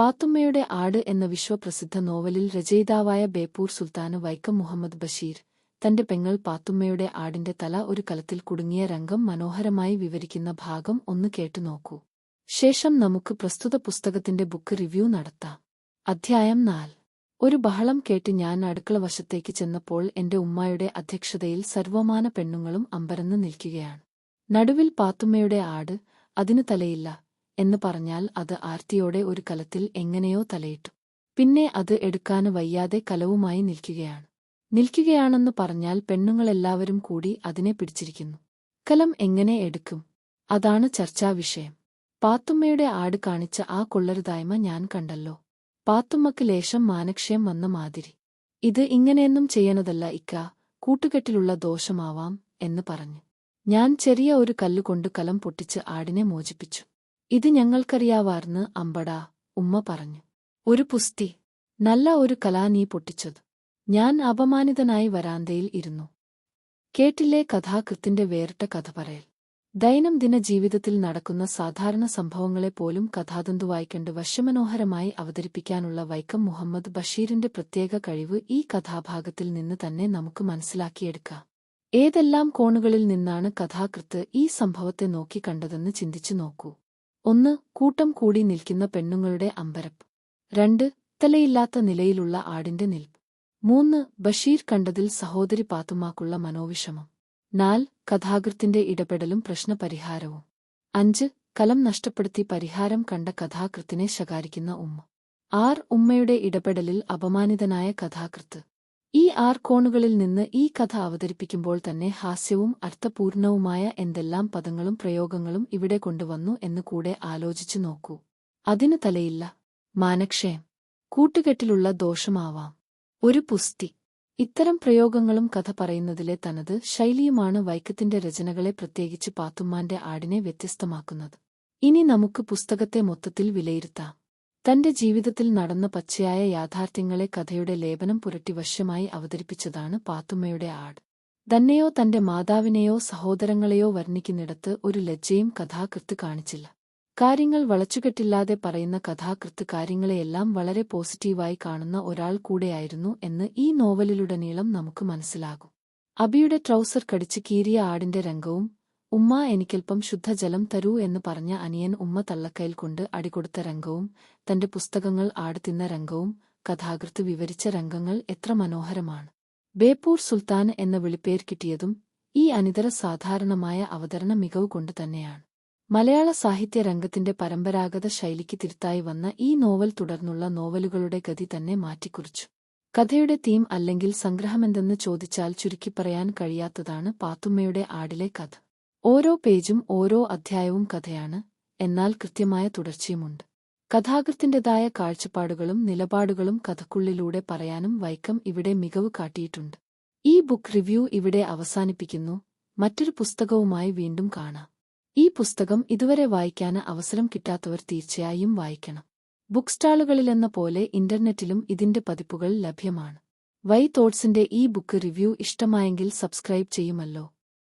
പാത്തുമ്മയുടെ ആട് എന്ന വിശ്വപ്രസിദ്ധ നോവലിൽ രചയിതാവായ ബേപ്പൂർ സുൽത്താന് വൈക്കം മുഹമ്മദ് ബഷീർ തന്റെ പെങ്ങൾ പാത്തുമ്മയുടെ ആടിന്റെ തല ഒരു കലത്തിൽ കുടുങ്ങിയ രംഗം മനോഹരമായി വിവരിക്കുന്ന ഭാഗം ഒന്ന് കേട്ടുനോക്കൂ ശേഷം നമുക്ക് പ്രസ്തുത പുസ്തകത്തിന്റെ ബുക്ക് റിവ്യൂ നടത്താം. അധ്യായം നാല്. ഒരു ബഹളം കേട്ട് ഞാൻ അടുക്കള വശത്തേക്ക് ചെന്നപ്പോൾ എന്റെ ഉമ്മായുടെ അധ്യക്ഷതയിൽ സർവമാന പെണ്ണുങ്ങളും അമ്പരന്ന് നിൽക്കുകയാണ്. നടുവിൽ പാത്തുമ്മയുടെ ആട് അതിനു തലയില്ല എന്ന് പറഞ്ഞാൽ അത് ആർത്തിയോടെ ഒരു കലത്തിൽ എങ്ങനെയോ തലയിട്ടു. പിന്നെ അത് എടുക്കാന് വയ്യാതെ കലവുമായി നിൽക്കുകയാണ്. നിൽക്കുകയാണെന്ന് പറഞ്ഞാൽ പെണ്ണുങ്ങളെല്ലാവരും കൂടി അതിനെ പിടിച്ചിരിക്കുന്നു. കലം എങ്ങനെ എടുക്കും? അതാണ് ചർച്ചാവിഷയം പാത്തുമ്മയുടെ ആട് കാണിച്ച ആ കൊള്ളരുതായ്മ ഞാൻ കണ്ടല്ലോ. പാത്തുമ്മക്ക് ലേശം മാനക്ഷയം വന്ന മാതിരി. ഇത് ഇങ്ങനെയൊന്നും ചെയ്യണതല്ല ഇക്ക കൂട്ടുകെട്ടിലുള്ള ദോഷമാവാം എന്ന് പറഞ്ഞു. ഞാൻ ചെറിയ ഒരു കല്ലുകൊണ്ട് കലം പൊട്ടിച്ച് ആടിനെ മോചിപ്പിച്ചു. ഇത് ഞങ്ങൾക്കറിയാവാർന്ന് അമ്പടാ ഉമ്മ പറഞ്ഞു. ഒരു പുസ്തി. നല്ല ഒരു കലാ നീ പൊട്ടിച്ചത്. ഞാൻ അപമാനിതനായി വരാന്തയിൽ ഇരുന്നു. കേട്ടില്ലേ കഥാകൃത്തിന്റെ വേറിട്ട കഥ പറയൽ. ദൈനംദിന ജീവിതത്തിൽ നടക്കുന്ന സാധാരണ സംഭവങ്ങളെപ്പോലും കഥാതന്തുവായിക്കണ്ട് വശ്യമനോഹരമായി അവതരിപ്പിക്കാനുള്ള വൈക്കം മുഹമ്മദ് ബഷീറിന്റെ പ്രത്യേക കഴിവ് ഈ കഥാഭാഗത്തിൽ നിന്ന് തന്നെ നമുക്ക് മനസ്സിലാക്കിയെടുക്കാം. ഏതെല്ലാം കോണുകളിൽ നിന്നാണ് കഥാകൃത്ത് ഈ സംഭവത്തെ നോക്കിക്കണ്ടതെന്ന് ചിന്തിച്ചു നോക്കൂ. ഒന്ന് കൂട്ടം കൂടി നിൽക്കുന്ന പെണ്ണുങ്ങളുടെ അമ്പരപ്പ്. രണ്ട് തലയില്ലാത്ത നിലയിലുള്ള ആടിന്റെ നിൽപ്പ്. മൂന്ന് ബഷീർ കണ്ടതിൽ സഹോദരി പാത്തുമാക്കുള്ള മനോവിഷമം. നാല് കഥാകൃത്തിന്റെ ഇടപെടലും പ്രശ്നപരിഹാരവും. അഞ്ച് കലം നഷ്ടപ്പെടുത്തി പരിഹാരം കണ്ട കഥാകൃത്തിനെ ശകാരിക്കുന്ന ഉമ്മ. ആർ ഉമ്മയുടെ ഇടപെടലിൽ അപമാനിതനായ കഥാകൃത്ത്. ഈ ആർക്കോണുകളിൽ നിന്ന് ഈ കഥ അവതരിപ്പിക്കുമ്പോൾ തന്നെ ഹാസ്യവും അർത്ഥപൂർണവുമായ എന്തെല്ലാം പദങ്ങളും പ്രയോഗങ്ങളും ഇവിടെ കൊണ്ടുവന്നു എന്ന് കൂടെ ആലോചിച്ചു നോക്കൂ. അതിനു തലയില്ല. മാനക്ഷയം. കൂട്ടുകെട്ടിലുള്ള ദോഷമാവാം. ഒരു പുസ്തി. ഇത്തരം പ്രയോഗങ്ങളും കഥ പറയുന്നതിലെ തനത് ശൈലിയുമാണ് വൈക്കത്തിന്റെ രചനകളെ പ്രത്യേകിച്ച് പാത്തുമ്മാന്റെ ആടിനെ വ്യത്യസ്തമാക്കുന്നത്. ഇനി നമുക്ക് പുസ്തകത്തെ മൊത്തത്തിൽ വിലയിരുത്താം. തന്റെ ജീവിതത്തിൽ നടന്ന പച്ചയായ യാഥാർത്ഥ്യങ്ങളെ കഥയുടെ ലേപനം പുരട്ടി വശ്യമായി അവതരിപ്പിച്ചതാണ് പാത്തുമ്മയുടെ ആട്. തന്നെയോ തന്റെ മാതാവിനെയോ സഹോദരങ്ങളെയോ വർണിക്കുന്നിടത്ത് ഒരു ലജ്ജയും കഥാകൃത്ത് കാണിച്ചില്ല. കാര്യങ്ങൾ വളച്ചുകെട്ടില്ലാതെ പറയുന്ന കഥാകൃത്ത് കാര്യങ്ങളെയെല്ലാം വളരെ പോസിറ്റീവായി കാണുന്ന ഒരാൾ കൂടെയായിരുന്നു എന്ന് ഈ നോവലിലുടനീളം നമുക്ക് മനസ്സിലാകും. അബിയുടെ ട്രൗസർ കടിച്ച് കീറിയ ആടിന്റെ രംഗവും ഉമ്മ എനിക്കൽപ്പം ശുദ്ധജലം തരൂ എന്ന് പറഞ്ഞ അനിയൻ ഉമ്മ തള്ളക്കയിൽ കൊണ്ട് അടികൊടുത്ത രംഗവും തന്റെ പുസ്തകങ്ങൾ ആടുത്തിന്ന രംഗവും കഥാകൃത്ത് വിവരിച്ച രംഗങ്ങൾ എത്ര മനോഹരമാണ്. ബേപ്പൂർ സുൽത്താൻ എന്ന വിളിപ്പേർ കിട്ടിയതും ഈ അനിതര സാധാരണമായ അവതരണ മികവ് കൊണ്ട് തന്നെയാണ്. മലയാള സാഹിത്യ രംഗത്തിന്റെ പരമ്പരാഗത ശൈലിക്ക് തിരുത്തായി വന്ന ഈ നോവൽ തുടർന്നുള്ള നോവലുകളുടെ ഗതി തന്നെ മാറ്റിക്കുറിച്ചു. കഥയുടെ തീം അല്ലെങ്കിൽ സംഗ്രഹമെന്തെന്ന് ചോദിച്ചാൽ ചുരുക്കിപ്പറയാൻ കഴിയാത്തതാണ് പാത്തുമ്മയുടെ ആടിലെ കഥ. ഓരോ പേജും ഓരോ അധ്യായവും കഥയാണ്. എന്നാൽ കൃത്യമായ തുടർച്ചയുമുണ്ട്. കഥാകൃത്തിന്റേതായ കാഴ്ചപ്പാടുകളും നിലപാടുകളും കഥക്കുള്ളിലൂടെ പറയാനും വൈക്കം ഇവിടെ മികവ് കാട്ടിയിട്ടുണ്ട്. ഈ ബുക്ക് റിവ്യൂ ഇവിടെ അവസാനിപ്പിക്കുന്നു. മറ്റൊരു പുസ്തകവുമായി വീണ്ടും കാണാം. ഈ പുസ്തകം ഇതുവരെ വായിക്കാന് അവസരം കിട്ടാത്തവർ തീർച്ചയായും വായിക്കണം. ബുക്ക് സ്റ്റാളുകളിലെന്ന പോലെ ഇന്റർനെറ്റിലും ഇതിന്റെ പതിപ്പുകൾ ലഭ്യമാണ്. വൈ തോട്ട്സിന്റെ ഈ ബുക്ക് റിവ്യൂ ഇഷ്ടമായെങ്കിൽ സബ്സ്ക്രൈബ് ചെയ്യുമല്ലോ.